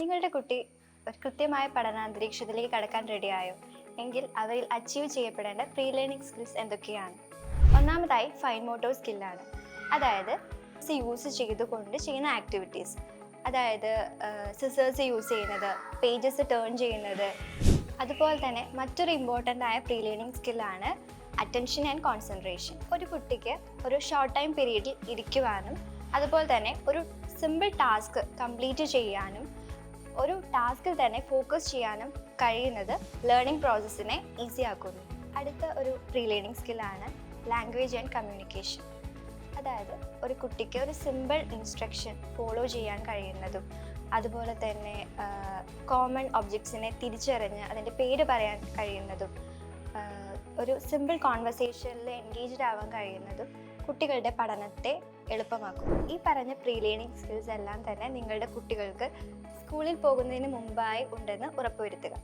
നിങ്ങളുടെ കുട്ടി ഒരു കൃത്യമായ പഠനാന്തരീക്ഷത്തിലേക്ക് കടക്കാൻ റെഡിയായോ എങ്കിൽ അവരിൽ അച്ചീവ് ചെയ്യപ്പെടേണ്ട പ്രീ ലേണിംഗ് സ്കിൽസ് എന്തൊക്കെയാണ്? ഒന്നാമതായി ഫൈൻ മോട്ടോർ സ്കില്ലാണ് അതായത് യൂസ് ചെയ്തുകൊണ്ട് ചെയ്യുന്ന ആക്ടിവിറ്റീസ് അതായത് സിസേഴ്സ് യൂസ് ചെയ്യുന്നത് പേജസ് ടേൺ ചെയ്യുന്നത്. അതുപോലെ തന്നെ മറ്റൊരു ഇമ്പോർട്ടന്റ് ആയ പ്രീ ലേണിംഗ് സ്കില്ലാണ് അറ്റൻഷൻ ആൻഡ് കോൺസെൻട്രേഷൻ ഒരു കുട്ടിക്ക് ഒരു ഷോർട്ട് ടൈം പീരീഡിൽ ഇരിക്കുവാനും അതുപോലെ തന്നെ ഒരു സിമ്പിൾ ടാസ്ക് കംപ്ലീറ്റ് ചെയ്യാനും ഒരു ടാസ്കിൽ തന്നെ ഫോക്കസ് ചെയ്യാനും കഴിയുന്നത് ലേണിംഗ് പ്രോസസ്സിനെ ഈസി ആക്കുന്നു. അടുത്ത ഒരു പ്രീ ലേണിംഗ് സ്കില്ലാണ് ലാംഗ്വേജ് ആൻഡ് കമ്മ്യൂണിക്കേഷൻ അതായത് ഒരു കുട്ടിക്ക് ഒരു സിമ്പിൾ ഇൻസ്ട്രക്ഷൻ ഫോളോ ചെയ്യാൻ കഴിയുന്നതും അതുപോലെ തന്നെ കോമൺ ഒബ്ജക്ട്സിനെ തിരിച്ചറിഞ്ഞ് അതിന്റെ പേര് പറയാൻ കഴിയുന്നതും ഒരു സിമ്പിൾ കോൺവെർസേഷനിൽ എൻഗേജ്ഡ് ആവാൻ കഴിയുന്നതും കുട്ടികളുടെ പഠനത്തെ എളുപ്പമാക്കും. ഈ പറഞ്ഞ പ്രീ ലേണിംഗ് സ്കിൽസ് എല്ലാം തന്നെ നിങ്ങളുടെ കുട്ടികൾക്ക് സ്കൂളിൽ പോകുന്നതിന് മുമ്പായി ഉണ്ടെന്ന് ഉറപ്പുവരുത്തുക.